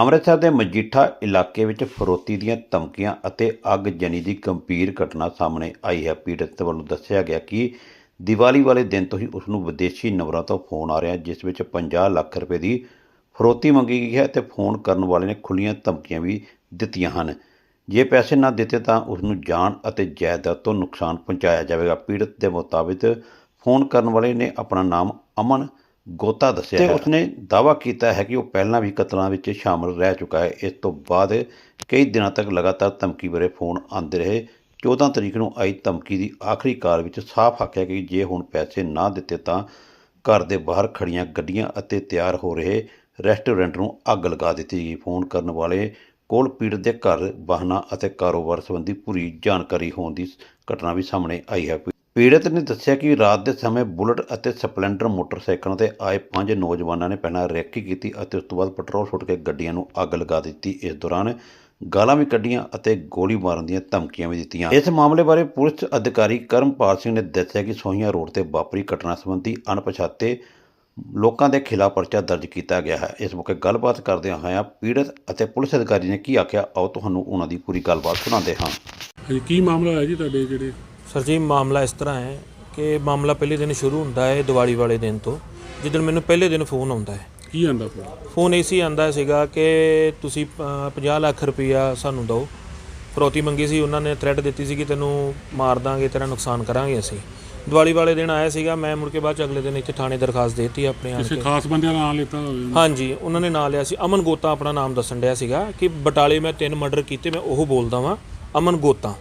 ਅੰਮ੍ਰਿਤਸਰ ਦੇ ਮਜੀਠਾ ਇਲਾਕੇ ਵਿੱਚ ਫਰੋਤੀ ਦੀਆਂ ਧਮਕੀਆਂ ਅਤੇ ਅੱਗ ਜਨੀ ਦੀ ਗੰਭੀਰ ਘਟਨਾ ਸਾਹਮਣੇ ਆਈ ਹੈ। ਪੀੜਤ ਵੱਲੋਂ ਦੱਸਿਆ ਗਿਆ ਕਿ ਦੀਵਾਲੀ ਵਾਲੇ ਦਿਨ ਤੋਂ ਹੀ ਉਸ ਨੂੰ ਵਿਦੇਸ਼ੀ ਨੰਬਰਾਂ ਤੋਂ ਫੋਨ ਆ ਰਿਹਾ ਜਿਸ ਵਿੱਚ 50 ਲੱਖ ਰੁਪਏ ਦੀ ਫਰੋਤੀ ਮੰਗੀ ਗਈ ਹੈ ਤੇ ਫੋਨ ਕਰਨ ਵਾਲੇ ਨੇ ਖੁੱਲੀਆਂ ਧਮਕੀਆਂ ਵੀ ਦਿੱਤੀਆਂ ਹਨ। ਜੇ ਪੈਸੇ ਨਾ ਦਿੱਤੇ ਤਾਂ ਉਸ ਨੂੰ ਜਾਨ ਅਤੇ ਜਾਇਦਾਦ ਤੋਂ ਨੁਕਸਾਨ ਪਹੁੰਚਾਇਆ ਜਾਵੇਗਾ। ਪੀੜਤ ਦੇ ਮੁਤਾਬਿਕ ਫੋਨ ਕਰਨ ਵਾਲੇ ਨੇ ਆਪਣਾ ਨਾਮ ਅਮਨ ਗੋਤਾ ਦੱਸਿਆ ਤੇ ਉਸਨੇ ਦਾਅਵਾ ਕੀਤਾ ਹੈ ਕਿ ਉਹ ਪਹਿਲਾਂ ਵੀ ਕਤਲਾਂ ਵਿੱਚ ਸ਼ਾਮਲ ਰਹਿ ਚੁੱਕਾ ਹੈ। ਇਸ ਤੋਂ ਬਾਅਦ ਕਈ ਦਿਨਾਂ ਤੱਕ ਲਗਾਤਾਰ ਧਮਕੀ ਭਰੇ ਫੋਨ ਆਉਂਦੇ ਰਹੇ। 14 ਤਰੀਕ ਨੂੰ ਆਈ ਧਮਕੀ ਦੀ ਆਖਰੀ ਕਾਰ ਵਿੱਚ ਸਾਫ਼ ਆਖਿਆ ਕਿ ਜੇ ਹੁਣ ਪੈਸੇ ਨਾ ਦਿੱਤੇ ਤਾਂ ਘਰ ਦੇ ਬਾਹਰ ਖੜੀਆਂ ਗੱਡੀਆਂ ਅਤੇ ਤਿਆਰ ਹੋ ਰਹੇ ਰੈਸਟੋਰੈਂਟ ਨੂੰ ਅੱਗ ਲਗਾ ਦਿੱਤੀ ਗਈ। ਫੋਨ ਕਰਨ ਵਾਲੇ ਕੋਲ ਪੀੜਤ ਦੇ ਘਰ ਵਾਹਨਾਂ ਅਤੇ ਕਾਰੋਬਾਰ ਸੰਬੰਧੀ ਪੂਰੀ ਜਾਣਕਾਰੀ ਹੋਣ ਦੀ ਘਟਨਾ ਵੀ ਸਾਹਮਣੇ ਆਈ ਹੈ। ਪੀੜਤ ਨੇ ਦੱਸਿਆ ਕਿ ਰਾਤ ਦੇ ਸਮੇਂ ਬੁਲਟ ਅਤੇ ਸਪਲੈਂਡਰ ਮੋਟਰਸਾਈਕਲਾਂ ਤੇ ਆਏ ਪੰਜ ਨੌਜਵਾਨਾਂ ਨੇ ਪਹਿਲਾਂ ਰੈਕੀ ਕੀਤੀ ਅਤੇ ਉਸ ਤੋਂ ਬਾਅਦ ਪੈਟਰੋਲ ਸੁੱਟ ਕੇ ਗੱਡੀਆਂ ਨੂੰ ਅੱਗ ਲਗਾ ਦਿੱਤੀ। ਇਸ ਦੌਰਾਨ ਗਾਲਾਂ ਵੀ ਕੱਢੀਆਂ ਅਤੇ ਗੋਲੀ ਮਾਰਨ ਦੀਆਂ ਧਮਕੀਆਂ ਵੀ ਦਿੱਤੀਆਂ। ਇਸ ਮਾਮਲੇ ਬਾਰੇ ਪੁਲਿਸ ਅਧਿਕਾਰੀ ਕਰਮਪਾਲ ਸਿੰਘ ਨੇ ਦੱਸਿਆ ਕਿ ਸੋਹੀਆਂ ਰੋਡ ਤੇ ਵਾਪਰੀ ਘਟਨਾ ਸੰਬੰਧੀ ਅਣਪਛਾਤੇ ਲੋਕਾਂ ਦੇ ਖਿਲਾਫ ਪਰਚਾ ਦਰਜ ਕੀਤਾ ਗਿਆ ਹੈ। ਇਸ ਮੌਕੇ ਗੱਲਬਾਤ ਕਰਦਿਆਂ ਹੋਇਆਂ ਪੀੜਤ ਅਤੇ ਪੁਲਿਸ ਅਧਿਕਾਰੀ ਨੇ ਕੀ ਆਖਿਆ, ਆਓ ਤੁਹਾਨੂੰ ਉਹਨਾਂ ਦੀ ਪੂਰੀ ਗੱਲਬਾਤ ਸੁਣਾਉਂਦੇ ਹਾਂ। ਹਾਂਜੀ, ਕੀ ਮਾਮਲਾ ਹੋਇਆ ਜੀ ਤੁਹਾਡੇ ਜਿਹੜੇ ਸਰ ਜੀ ਮਾਮਲਾ ਇਸ ਤਰ੍ਹਾਂ ਹੈ ਕਿ ਮਾਮਲਾ ਪਹਿਲੇ ਦਿਨ ਸ਼ੁਰੂ ਹੁੰਦਾ ਹੈ ਦੀਵਾਲੀ ਵਾਲੇ ਦਿਨ ਤੋਂ ਜਿੱਦਣ ਮੈਨੂੰ ਪਹਿਲੇ ਦਿਨ ਫੋਨ ਆਉਂਦਾ ਹੈ। ਕੀ ਆਂਦਾ ਫਿਰ ਫੋਨ ਇਸੀ ਆਂਦਾ ਸੀਗਾ ਕਿ ਤੁਸੀਂ ਅ, 50 ਲੱਖ ਰੁਪਈਆ ਸਾਨੂੰ ਦਿਓ। ਫਰੋਤੀ ਮੰਗੀ ਸੀ ਉਹਨਾਂ ਨੇ ਥ੍ਰੈਟ ਦਿੱਤੀ ਸੀ ਕਿ ਤੈਨੂੰ ਮਾਰ ਦਾਂਗੇ ਤੇਰਾ ਨੁਕਸਾਨ ਕਰਾਂਗੇ ਅਸੀਂ। ਦੀਵਾਲੀ ਵਾਲੇ ਦਿਨ ਆਇਆ ਸੀਗਾ ਮੈਂ ਮੁੜ ਕੇ ਬਾਅਦ ਚ ਅਗਲੇ ਦਿਨ ਇੱਥੇ ਥਾਣੇ ਦਰਖਾਸਤ ਦੇਤੀ ਆਪਣੇ ਆਣ ਕਿਸੇ ਕੇ। ਖਾਸ ਬੰਦੇ ਦਾ ਨਾਮ ਲਿੱਤਾ ਹੋਵੇ। ਹਾਂਜੀ ਉਹਨਾਂ ਨੇ ਨਾਂ ਲਿਆ ਸੀ। ਅਮਨ ਗੋਤਾ ਆਪਣਾ ਨਾਮ ਦੱਸਣ ਡਿਆ ਸੀਗਾ ਕਿ ਬਟਾਲੇ ਮੈਂ ਤਿੰਨ ਮਰਡਰ ਕੀਤੇ ਮੈਂ ਉਹ ਬੋਲਦਾ ਵਾਂ ਅਮਨ ਗੋਤਾ।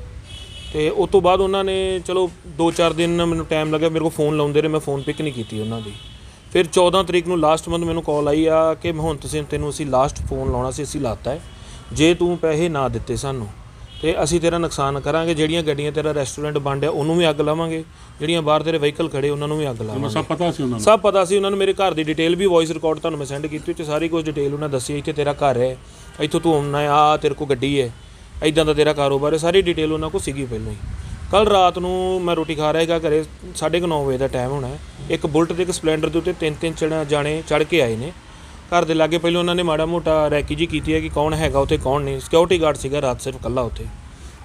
ਤੇ ਉਸ ਤੋਂ ਬਾਅਦ ਉਹਨਾਂ ਨੇ ਚਲੋ 2-4 ਦਿਨ ਮੈਨੂੰ ਟਾਈਮ ਲੱਗਿਆ ਮੇਰੇ ਕੋਲ ਫੋਨ ਲਾਉਂਦੇ ਰਹੇ ਮੈਂ ਫੋਨ ਪਿਕ ਨਹੀਂ ਕੀਤੀ ਉਹਨਾਂ ਦੀ। ਫਿਰ 14 ਤਰੀਕ ਨੂੰ ਲਾਸਟ ਮੰਥ ਮੈਨੂੰ ਕਾਲ ਆਈ ਆ ਕਿ ਮਹੰਤ ਸਿੰਘ ਤੈਨੂੰ ਅਸੀਂ ਲਾਸਟ ਫੋਨ ਲਾਉਣਾ ਸੀ ਅਸੀਂ ਲਾਤਾ ਹੈ। ਜੇ ਤੂੰ ਪੈਸੇ ਨਾ ਦਿੱਤੇ ਸਾਨੂੰ ਤੇ ਅਸੀਂ ਤੇਰਾ ਨੁਕਸਾਨ ਕਰਾਂਗੇ ਜਿਹੜੀਆਂ ਗੱਡੀਆਂ ਤੇਰਾ ਰੈਸਟੋਰੈਂਟ ਬੰਦ ਆ ਉਹਨੂੰ ਵੀ ਅੱਗ ਲਾਵਾਂਗੇ। ਜਿਹੜੀਆਂ ਬਾਹਰ ਤੇਰੇ ਵਹੀਕਲ ਖੜੇ ਉਹਨਾਂ ਨੂੰ ਵੀ ਅੱਗ ਲਾਵਾਂਗੇ। ਸਭ ਪਤਾ ਸੀ ਉਹਨਾਂ ਨੂੰ? ਸਭ ਪਤਾ ਸੀ ਉਹਨਾਂ ਨੂੰ ਮੇਰੇ ਘਰ ਦੀ ਡਿਟੇਲ ਵੀ ਵੌਇਸ ਰਿਕਾਰਡ ਤੁਹਾਨੂੰ ਮੈਂ ਸੈਂਡ ਕੀਤੀ ਤੇ ਸਾਰੀ ਕੁਝ ਡਿਟੇਲ ਉਹਨਾਂ ਦੱਸੀ ਇੱਥੇ ਤੇਰਾ ਘਰ ਹੈ ਇੱਥੋਂ ਤੂੰ ਆਉਣਾ ਆ ਤੇਰੇ ਕੋਲ ਗੱਡੀ ਹੈ। ਐਦਾਂ ਦਾ ਤੇਰਾ ਕਾਰੋਬਾਰ ਹੈ ਸਾਰੀ ਡਿਟੇਲ ਉਹਨਾਂ ਕੋਲ ਸੀਗੀ ਪਹਿਲਾਂ ਹੀ। ਕੱਲ ਰਾਤ ਨੂੰ ਮੈਂ ਰੋਟੀ ਖਾ ਰਿਹਾ ਹੈਗਾ ਘਰੇ 9:30 ਵਜੇ ਦਾ ਟਾਈਮ ਹੋਣਾ। ਇੱਕ ਬੁਲਟ ਤੇ ਇੱਕ ਸਪਲੈਂਡਰ ਦੇ ਉੱਤੇ ਤਿੰਨ ਤਿੰਨ ਚੜਾ ਜਾਣੇ ਚੜ ਕੇ ਆਏ ਨੇ। ਘਰ ਦੇ ਲਾਗੇ ਪਹਿਲਾਂ ਉਹਨਾਂ ਨੇ ਮਾੜਾ ਮੋਟਾ ਰੈਕੀ ਜੀ ਕੀਤੀ ਹੈ ਕਿ ਕੌਣ ਹੈਗਾ ਉੱਥੇ ਕੌਣ ਨਹੀਂ। ਸਿਕਿਉਰਿਟੀ ਗਾਰਡ ਸੀਗਾ ਰਾਤ ਸਿਰਫ ਇਕੱਲਾ ਉੱਥੇ।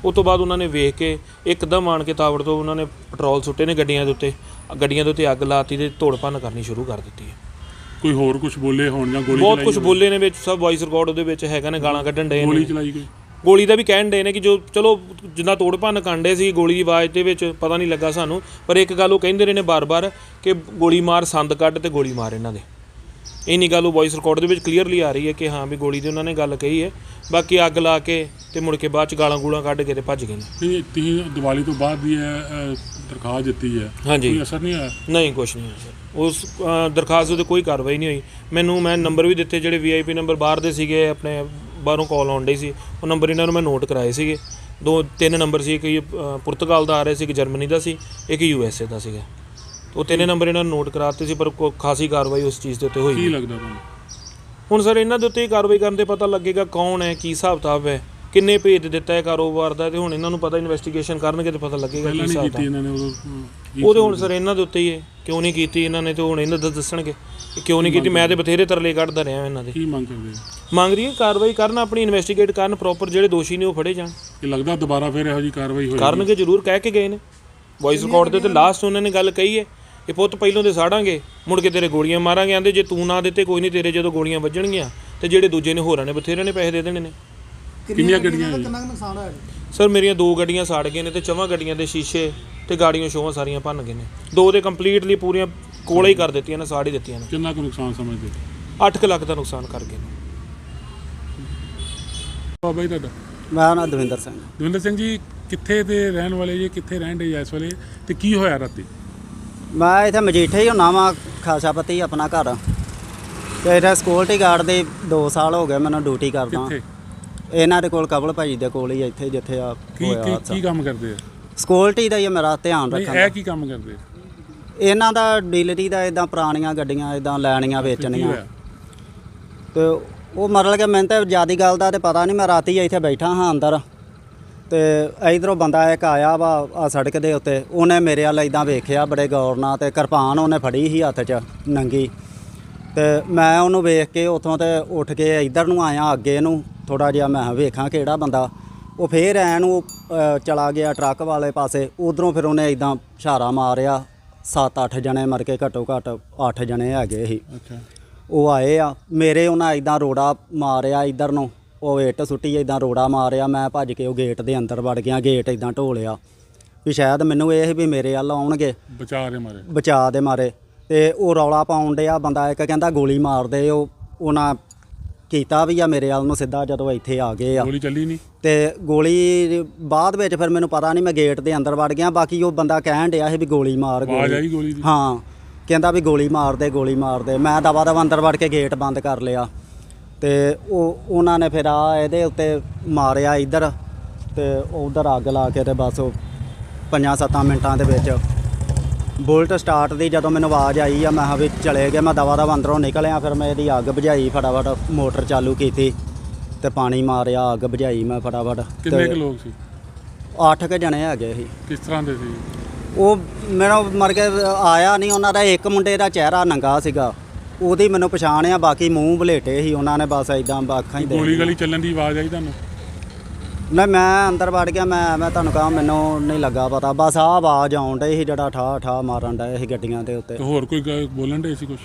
ਉਸ ਤੋਂ ਬਾਅਦ ਉਹਨਾਂ ਨੇ ਵੇਖ ਕੇ ਇੱਕਦਮ ਆਣ ਕੇ ਤਾਵੜ ਤੋਂ ਉਹਨਾਂ ਨੇ ਪੈਟਰੋਲ ਸੁੱਟੇ ਨੇ ਗੱਡੀਆਂ ਦੇ ਉੱਤੇ। ਗੱਡੀਆਂ ਦੇ ਉੱਤੇ ਅੱਗ ਲਾਤੀ ਤੇ ਭੰਨ ਕਰਨੀ ਸ਼ੁਰੂ ਕਰ ਦਿੱਤੀ ਹੈ। ਕੋਈ ਹੋਰ ਕੁਝ ਬੋਲੇ ਹੋਣ ਜਾਂ ਗੋਲੀ ਬਹੁਤ ਚਲਾਈ ਕੁਝ ਹੋਵੇ? ਬੋਲੇ ਨੇ ਵਿੱਚ ਸਭ ਵੌਇਸ ਰਿਕਾਰਡ ਉਹਦੇ ਵਿੱਚ ਹੈਗਾ ਨੇ ਗਾਲਾਂ ਕੱਢਣ ਡਏ ਗੋਲੀ ਨੇ ਚਲਾਈ ਕੋਈ? ਗੋਲੀ ਦਾ ਵੀ ਕਹਿਣ ਡਏ ਨੇ ਕਿ ਜੋ ਚਲੋ ਜਿੰਨਾ ਤੋੜ ਭੰਨ ਕਾਂਡੇ ਸੀ ਗੋਲੀ ਦੀ ਆਵਾਜ਼ ਦੇ ਵਿੱਚ ਪਤਾ ਨਹੀਂ ਲੱਗਾ ਸਾਨੂੰ ਪਰ ਇੱਕ ਗੱਲ ਉਹ ਕਹਿੰਦੇ ਰਹੇ ਨੇ ਬਾਰ-ਬਾਰ ਕਿ ਗੋਲੀ ਮਾਰ ਸੰਦ ਕੱਢ ਤੇ ਗੋਲੀ ਮਾਰ ਇਹਨਾਂ ਦੇ। ਇੰਨੀ ਗੱਲ ਉਹ ਵੌਇਸ ਰਿਕਾਰਡ ਦੇ ਵਿੱਚ ਕਲੀਅਰਲੀ ਆ ਰਹੀ ਹੈ ਕਿ ਹਾਂ ਵੀ ਗੋਲੀ ਦੀ ਉਹਨਾਂ ਨੇ ਗੱਲ ਕਹੀ ਹੈ। ਬਾਕੀ ਅੱਗ ਲਾ ਕੇ ਤੇ ਮੁੜ ਕੇ ਬਾਅਦ ਚ ਗਾਲਾਂ ਗੂਲਾਂ ਕੱਢ ਕੇ ਤੇ ਭੱਜ ਗਏ ਨੇ। ਨਹੀਂ ਤੁਸੀਂ ਦੀਵਾਲੀ ਤੋਂ ਬਾਅਦ ਦੀ ਇਹ ਅਹ, ਦਰਖਾਸਤ ਦਿੱਤੀ ਹੈ। ਹਾਂਜੀ। ਕੋਈ ਅਸਰ ਨਹੀਂ ਆਇਆ ਨਹੀਂ ਕੁਛ ਨਹੀਂ ਹੋਇਆ ਸਰ ਉਸ ਅ, ਦਰਖਾਸਤ ਉਤੇ ਕੋਈ ਕਾਰਵਾਈ ਨਹੀਂ ਹੋਈ। ਮੈਨੂੰ ਮੈਂ ਨੰਬਰ ਵੀ ਦਿੱਤੇ ਜਿਹੜੇ ਵੀਆਈਪੀ ਨੰਬਰ ਬਾਹਰ ਦੇ ਸੀਗੇ ਆਪਣੇ ਬਾਹਰੋਂ ਕਾਲ ਆਉਣ ਡਈ ਸੀ। ਉਹ ਨੰਬਰ ਇਹਨਾਂ ਨੂੰ ਮੈਂ ਨੋਟ ਕਰਾਏ ਸੀਗੇ। ਦੋ ਤਿੰਨ ਨੰਬਰ ਸੀ ਇੱਕ ਅ, ਪੁਰਤਗਾਲ ਦਾ ਆ ਰਿਹਾ ਸੀ ਇੱਕ ਜਰਮਨੀ ਦਾ ਸੀ ਇੱਕ ਯੂਐਸਏ ਦਾ ਸੀਗਾ। ਉਹ ਤਿੰਨੇ ਨੰਬਰ ਇਹਨਾਂ ਨੂੰ ਨੋਟ ਕਰਾਤੇ ਸੀ ਪਰ ਕੋਈ ਖਾਸੀ ਕਾਰਵਾਈ ਉਸ ਚੀਜ਼ ਦੇ ਉੱਤੇ ਹੋਈ ਕੀ ਨਹੀਂ। ਲੱਗਦਾ ਤੁਹਾਨੂੰ? ਹੁਣ ਸਰ ਇਹਨਾਂ ਦੇ ਉੱਤੇ ਹੀ ਕਾਰਵਾਈ ਕਰਨ ਤੇ ਪਤਾ ਲੱਗੇਗਾ ਕੌਣ ਹੈ ਕੀ ਹਿਸਾਬ ਕਿਤਾਬ ਹੈ ਕਿੰਨੇ ਭੇਜ ਦਿੱਤਾ ਹੈ ਕਾਰੋਬਾਰ ਦਾ ਤੇ ਹੁਣ ਇਹਨਾਂ ਨੂੰ ਪਤਾ ਇਨਵੈਸਟੀਗੇਸ਼ਨ ਕਰਨਗੇ ਤੇ ਪਤਾ ਲੱਗੇਗਾ ਕੀ ਪਹਿਲਾਂ ਨਹੀਂ ਹਿਸਾਬ ਕੀਤੀ ਕਿਤਾਬ ਇਹਨਾਂ ਨੇ ਉਦੋਂ ਅਹ, ਕੀ ਉਹਦੇ ਹੁਣ ਸਰ ਇਹਨਾਂ ਦੇ ਉੱਤੇ ਹੀ ਹੈ। ਕਿਉਂ ਨਹੀਂ ਕੀਤੀ ਇਹਨਾਂ ਨੇ ਤੇ ਹੁਣ ਇਹਨਾਂ ਦਾ ਦੱਸਣਗੇ। ਕਿਉਂ ਨਹੀਂ ਕੀਤੀ? ਮੈਂ ਤੇ ਬਥੇਰੇ ਤਰਲੇ ਕੱਢਦਾ ਰਿਹਾ ਇਹਨਾਂ ਦੇ। ਕੀ ਮੰਗ ਕਰਦੇ ਹੋ? ਮੰਗ ਰਹੀ ਹੈ ਕਾਰਵਾਈ ਕਰਨ ਆਪਣੀ ਇਨਵੈਸਟੀਗੇਟ ਕਰਨ ਪ੍ਰੋਪਰ ਜਿਹੜੇ ਦੋਸ਼ੀ ਨੇ ਉਹ ਫੜੇ ਜਾਣ। ਕੀ ਲੱਗਦਾ ਦੁਬਾਰਾ ਫਿਰ ਇਹੋ ਜੀ ਕਾਰਵਾਈ ਹੋਏਗੀ। ਕਰਨਗੇ ਜ਼ਰੂਰ ਕਹਿ ਕੇ ਗਏ ਨੇ। ਵੌਇਸ ਰਿਕਾਰਡ ਦੇ ਤੇ ਲਾਸਟ ਉਹਨਾਂ ਨੇ ਗੱਲ ਕਹੀ ਹੈ ਇਹ ਪੁੱਤ ਪਹਿਲੋਂ ਦੇ ਸਾੜਾਂਗੇ ਮੁੜ ਕੇ ਤੇਰੇ ਗੋਲੀਆਂ ਮਾਰਾਂਗੇ। ਆਂਦੇ ਜੇ ਤੂੰ ਨਾ ਦਿੱਤੇ ਕੋਈ ਨਹੀਂ ਤੇਰੇ ਜਦੋਂ ਗੋਲੀਆਂ ਵੱਜਣਗੀਆਂ ਤੇ ਜਿਹੜੇ ਦੂਜੇ ਨੇ ਹੋਰਾਂ ਨੇ ਬਥੇਰੇ ਨੇ ਪੈਸੇ ਦੇ ਦੇਣੇ ਨੇ। ਕਿੰਨੀਆਂ ਗੱਡੀਆਂ ਕਿੰਨਾ ਕੁ ਨੁਕਸਾਨ ਹੋਇਆ? ਜੀ ਸਰ ਮੇਰੀਆਂ ਦੋ ਗੱਡੀਆਂ ਸਾੜ ਗਏ ਨੇ ਤੇ ਚਵਾਂ ਗੱਡੀਆਂ ਦੇ ਸ਼ੀਸ਼ੇ ਤੇ ਗਾੜੀਆਂ ਸ਼ੋਆਂ ਸਾਰੀਆਂ ਭੰਨ ਗਏ ਨੇ। ਦੋ ਦੇ ਕੰਪਲੀਟਲੀ ਪੂਰੀਆਂ ਕੋਲੇ ਹੀ ਕਰ ਦਿੱਤੀਆਂ ਨੇ ਸਾੜ ਹੀ ਦਿੱਤੀਆਂ ਨੇ। ਕਿੰਨਾ ਕੁ ਨੁਕਸਾਨ ਸਮਝਦੇ? 8 ਲੱਖ ਦਾ ਨੁਕਸਾਨ ਕਰ ਗਏ ਨੇ। ਬਾਬਾ ਜੀ ਤੁਹਾਡਾ? ਮੈਂ ਨਾ ਦਵਿੰਦਰ ਸਿੰਘ। ਦਵਿੰਦਰ ਸਿੰਘ ਜੀ ਕਿੱਥੇ ਦੇ ਰਹਿਣ ਵਾਲੇ ਜੀ ਕਿੱਥੇ ਰਹਿਣ ਦੇ ਇਸ ਵੇਲੇ? ਤੇ ਕੀ ਹੋਇਆ ਰਾਤੀ? ਮੈਂ ਇੱਥੇ ਮਜੀਠੇ ਹੀ ਹੁੰਨਾ ਵਾਂ ਖਾਸਾਪਤੀ ਆਪਣਾ ਘਰ। ਤੇ ਇੱਥੇ ਸਿਕਿਉਰਟੀ ਗਾਰਡ ਦੇ 2 ਸਾਲ ਹੋ ਗਏ ਮੈਨੂੰ ਡਿਊਟੀ ਕਰਦਾ। ਕਿੱਥੇ? ਇਹਨਾਂ ਦੇ ਕੋਲ ਕਬਲ ਭਾਜੀ ਦੇ ਕੋਲ ਹੀ ਇੱਥੇ ਜਿੱਥੇ ਆ ਕੀ ਹੋਇਆ ਕੀ ਹਾਦਸਾ। ਕੀ ਕੰਮ ਕਰਦੇ ਆ? ਸਿਕਿਉਰਟੀ ਦਾ ਹੀ ਆ ਮੇਰਾ ਧਿਆਨ ਨਹੀਂ ਰੱਖਣ ਇਹ ਕੀ ਕੰਮ ਕਰਦੇ? ਇਹਨਾਂ ਦਾ ਡੀਲਰੀ ਦਾ ਇਦਾਂ ਪੁਰਾਣੀਆਂ ਗੱਡੀਆਂ ਇਦਾਂ ਲੈਣੀਆਂ ਵੇਚਣੀਆਂ। ਤੇ ਉਹ ਮਤਲਬ ਕਿ ਮੈਨੂੰ ਤਾਂ ਜਿਆਦੀ ਗੱਲ ਦਾ ਤੇ ਪਤਾ ਨਹੀਂ ਮੈਂ ਰਾਤੀ ਇੱਥੇ ਬੈਠਾ ਹਾਂ ਅੰਦਰ। ਤੇ ਇਧਰੋਂ ਬੰਦਾ ਇੱਕ ਆਇਆ ਵਾ ਆ ਸੜਕ ਦੇ ਉੱਤੇ। ਉਹਨੇ ਮੇਰੇ ਵੱਲ ਇਦਾਂ ਵੇਖਿਆ ਬੜੇ ਗੌਰ ਨਾਲ ਤੇ ਕਿਰਪਾਨ ਉਹਨੇ ਫੜੀ ਸੀ ਹੱਥ 'ਚ ਨੰਗੀ। ਤੇ ਮੈਂ ਉਹਨੂੰ ਵੇਖ ਕੇ ਉੱਥੋਂ ਤੇ ਉੱਠ ਕੇ ਇੱਧਰ ਨੂੰ ਆਇਆ ਅੱਗੇ ਨੂੰ। ਥੋੜਾ ਜਿਹਾ ਮੈਂ ਵੇਖਾਂ ਕਿਹੜਾ ਬੰਦਾ। ਉਹ ਫੇਰ ਐ ਨੂੰ ਅ, ਚਲਾ ਗਿਆ ਟਰੱਕ ਵਾਲੇ ਪਾਸੇ। ਉਧਰੋਂ ਫਿਰ ਉਹਨੇ ਇਦਾਂ ਇਸ਼ਾਰਾ ਮਾਰਿਆ। 7-8 ਜਣੇ ਮਰ ਕੇ ਘੱਟੋ ਘੱਟ 8 ਜਣੇ ਹੈਗੇ ਸੀ। ਅੱਛਾ। ਉਹ ਆਏ ਆ। ਮੇਰੇ ਉਹਨਾਂ ਇਦਾਂ ਰੋੜਾ ਮਾਰਿਆ ਇਧਰ ਨੂੰ। ਉਹ ਇੱਟ ਸੁੱਟੀ ਇਦਾਂ ਰੋੜਾ ਮਾਰਿਆ। ਮੈਂ ਭੱਜ ਕੇ ਉਹ ਗੇਟ ਦੇ ਅੰਦਰ ਵੜ ਗਿਆ। ਗੇਟ ਇਦਾਂ ਢੋਲਿਆ। ਵੀ ਸ਼ਾਇਦ ਮੈਨੂੰ ਇਹ ਸੀ ਵੀ ਮੇਰੇ ਵੱਲ ਆਉਣਗੇ। ਬਚਾ ਦੇ ਮਾਰੇ। ਬਚਾ ਦੇ ਮਾਰੇ। ਤੇ ਉਹ ਰੌਲਾ ਪਾਉਣ ਡਿਆ। ਬੰਦਾ ਇੱਕ ਕਹਿੰਦਾ ਗੋਲੀ ਮਾਰ ਦੇ। ਉਹ ਉਹਨਾਂ ਕੀਤਾ ਵੀ ਆ ਮੇਰੇ ਵੱਲ ਨੂੰ ਸਿੱਧਾ ਜਦੋਂ ਇੱਥੇ ਆ ਗਏ ਆ। ਗੋਲੀ ਚੱਲੀ ਨਹੀਂ? ਤੇ ਗੋਲੀ ਬਾਅਦ ਵਿੱਚ ਫਿਰ ਮੈਨੂੰ ਪਤਾ ਨਹੀਂ ਮੈਂ ਗੇਟ ਦੇ ਅੰਦਰ ਵੜ ਗਿਆ ਬਾਕੀ ਉਹ ਬੰਦਾ ਕਹਿਣ ਡਿਆ ਸੀ ਵੀ ਗੋਲੀ ਮਾਰ ਆਵਾਜ਼ ਆਈ ਗੋਲੀ ਦੀ? ਹਾਂ ਕਹਿੰਦਾ ਵੀ ਗੋਲੀ ਮਾਰ ਦੇ ਗੋਲੀ ਮਾਰ ਦੇ ਮੈਂ ਦਵਾ ਦਵਾ ਅੰਦਰ ਵੜ ਕੇ ਗੇਟ ਬੰਦ ਕਰ ਲਿਆ। ਤੇ ਉਹ ਉਹਨਾਂ ਨੇ ਫਿਰ ਆ ਇਹਦੇ ਉੱਤੇ ਮਾਰਿਆ ਇੱਧਰ ਤੇ ਉਧਰ ਅੱਗ ਲਾ ਕੇ ਤੇ ਬਸ ਉਹ ਪੰਜਾਂ ਸੱਤਾਂ ਮਿੰਟਾਂ ਦੇ ਵਿੱਚ ਬੁਲਟ ਸਟਾਰਟ ਦੀ ਜਦੋਂ ਮੈਨੂੰ ਆਵਾਜ਼ ਆਈ ਆ ਮੈਂ ਕਿਹਾ ਵੀ ਚਲੇ ਗਏ। ਮੈਂ ਦਵਾ ਦਵਾ ਅੰਦਰੋਂ ਨਿਕਲਿਆ ਫਿਰ ਮੈਂ ਇਹਦੀ ਅੱਗ ਬੁਝਾਈ ਫਟਾਫਟ ਮੋਟਰ ਚਾਲੂ ਕੀਤੀ। ਤੇ ਪਾਣੀ ਮਾਰਿਆ ਅੱਗ ਬੁਝਾਈ ਮੈਂ ਫਟਾਫਟ ਕਿੰਨੇ ਕੁ ਲੋਕ ਸੀ? ਅੱਠ ਕੁ ਜਣੇ ਹੈਗੇ ਸੀ। ਕਿਸ ਤਰ੍ਹਾਂ ਦੇ ਸੀ? ਉਹ ਮੇਰਾ ਮਰ ਕੇ ਆਇਆ ਨਹੀਂ ਉਹਨਾਂ ਦਾ ਇੱਕ ਮੁੰਡੇ ਦਾ ਚਿਹਰਾ ਨੰਗਾ ਸੀਗਾ। ਉਹਦੀ ਮੈਨੂੰ ਪਛਾਣ ਆ ਬਾਕੀ ਮੂੰਹ ਬਲੇਟੇ ਸੀ ਉਹਨਾਂ ਨੇ ਬਸ ਇਦਾਂ ਅੱਖਾਂ ਹੀ ਦੇ ਗੋਲੀ ਗਲੀ ਚੱਲਣ ਦੀ ਆਵਾਜ਼ ਆਈ ਤੁਹਾਨੂੰ? ਨਾ ਮੈਂ ਅੰਦਰ ਵੜ ਗਿਆ ਮੈਂ ਮੈਂ ਤੁਹਾਨੂੰ ਕਹਾਂ ਮੈਨੂੰ ਨਹੀਂ ਲੱਗਾ ਪਤਾ। ਬਸ ਆਹ ਆਵਾਜ਼ ਆਉਣ ਡਈ ਸੀ ਜਿਹੜਾ ਠਾ ਠਾ ਮਾਰਨ ਡਏ ਸੀ ਗੱਡੀਆਂ ਦੇ ਉੱਤੇ। ਤੇ ਹੋਰ ਕੋਈ ਗ- ਬੋਲਣ ਦੇ ਸੀ ਕੁਝ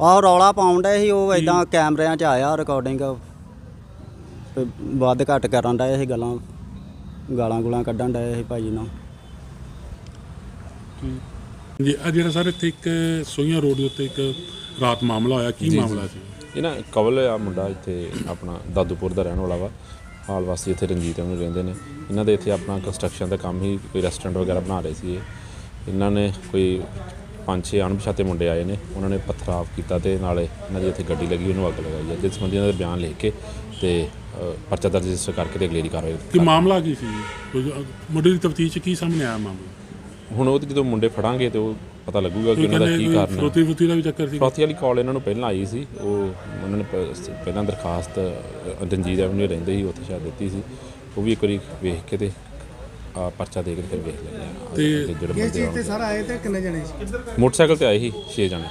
ਆਹ ਰੌਲਾ ਪਾਉਣ ਡਏ ਸੀ ਉਹ ਇਦਾਂ ਕੈਮਰਿਆਂ 'ਚ ਆਇਆ ਰਿਕਾਰਡਿੰਗ ਵੱਧ ਘੱਟ ਕਰਨ ਡਏ ਸੀ ਗੱਲਾਂ ਗਾਲਾਂ ਗੁਲਾਂ ਕੱਢਣ ਡਏ ਸੀ ਭਾਜੀ ਨਾਲ। ਜੀ ਆ ਜਿਹੜਾ ਸਰ ਇੱਥੇ ਇੱਕ ਸੋਈਆਂ ਰੋਡ ਦੇ ਉੱਤੇ ਇੱਕ ਰਾਤ ਮਾਮਲਾ ਹੋਇਆ ਕੀ ਮਾਮਲਾ ਸੀ? ਇਹ ਨਾ ਕਵਲ ਆ ਮੁੰਡਾ ਇੱਥੇ ਆਪਣਾ ਦਾਦੂਪੁਰ ਦਾ ਰਹਿਣ ਵਾਲਾ ਵਾ ਹਾਲ ਵਾਸੀ ਇੱਥੇ ਰਣਜੀਤ ਨੂੰ ਰਹਿੰਦੇ ਨੇ। ਇਹਨਾਂ ਦੇ ਇੱਥੇ ਆਪਣਾ ਕੰਸਟਰਕਸ਼ਨ ਦਾ ਕੰਮ ਹੀ ਕੋਈ ਰੈਸਟੋਰੈਂਟ ਵਗੈਰਾ ਬਣਾ ਰਹੇ ਸੀ ਇਹ। ਇਹਨਾਂ ਨੇ ਕੋਈ ਪੰਜ ਛੇ ਅਣਪਛਾਤੇ ਮੁੰਡੇ ਆਏ ਨੇ। ਉਹਨਾਂ ਨੇ ਪਥਰਾਵ ਕੀਤਾ ਤੇ ਨਾਲੇ ਇਹਨਾਂ ਦੀ ਇੱਥੇ ਗੱਡੀ ਲੱਗੀ ਉਹਨੂੰ ਅੱਗ ਲਗਾਈ ਹੈ। ਜਿਸ ਸੰਬੰਧੀ ਇਹਨਾਂ ਦਾ ਬਿਆਨ ਲਿਖ ਕੇ ਤੇ ਅ, ਪਰਚਾ ਦਰਜ ਰਜਿਸਟਰ ਕਰਕੇ ਤੇ ਅਗਲੇਰੀ ਕਾਰਵਾਈ ਕਿ ਮਾਮਲਾ ਕੀ ਸੀ? ਕੋਈ ਮੁੱਢਲੀ ਤਫਤੀਸ਼ ਚ ਕੀ ਸਾਹਮਣੇ ਆਇਆ ਮਾਮਲਾ? ਹੁਣ ਉਹ ਤੇ ਜਦੋਂ ਮੁੰਡੇ ਫੜਾਂਗੇ ਤੇ ਉਹ ਪਤਾ ਲੱਗੂਗਾ ਕਿ ਉਹਨਾਂ ਦਾ ਕੀ ਕਾਰਨ ਹੈ। ਫਰੋਤੀ ਫਰੋਤੀ ਦਾ ਵੀ ਚੱਕਰ ਸੀ। ਚੌਥੀ ਵਾਲੀ ਕਾਲ ਇਹਨਾਂ ਨੂੰ ਪਹਿਲਾਂ ਆਈ ਸੀ। ਉਹ ਉਹਨਾਂ ਨੇ ਪ- ਪਹਿਲਾਂ ਦਰਖਾਸਤ ਅ, ਰਣਜੀਤ ਐਵਨਿਊ ਰਹਿੰਦੇ ਸੀ ਉੱਥੇ ਸ਼ਾਇਦ ਦਿੱਤੀ ਸੀ। ਉਹ ਵੀ ਇੱਕ ਵਾਰੀ ਵੇਖ ਕੇ ਤੇ ਆ ਪਰਚਾ ਦੇ ਕੇ ਫਿਰ ਵੇਖ ਲੈਂਦੇ ਆ। ਤੇ ਜਿਹੜੇ ਬੰਦੇ ਚੀਜ਼ ਤੇ ਆਉਣਗੇ। ਸਾਰਾ ਆਏ ਤੇ ਕਿੰਨੇ ਜਣੇ ਸੀ? ਮੋਟਰਸਾਈਕਲ ਤੇ ਆਏ ਸੀ 6 ਜਣੇ।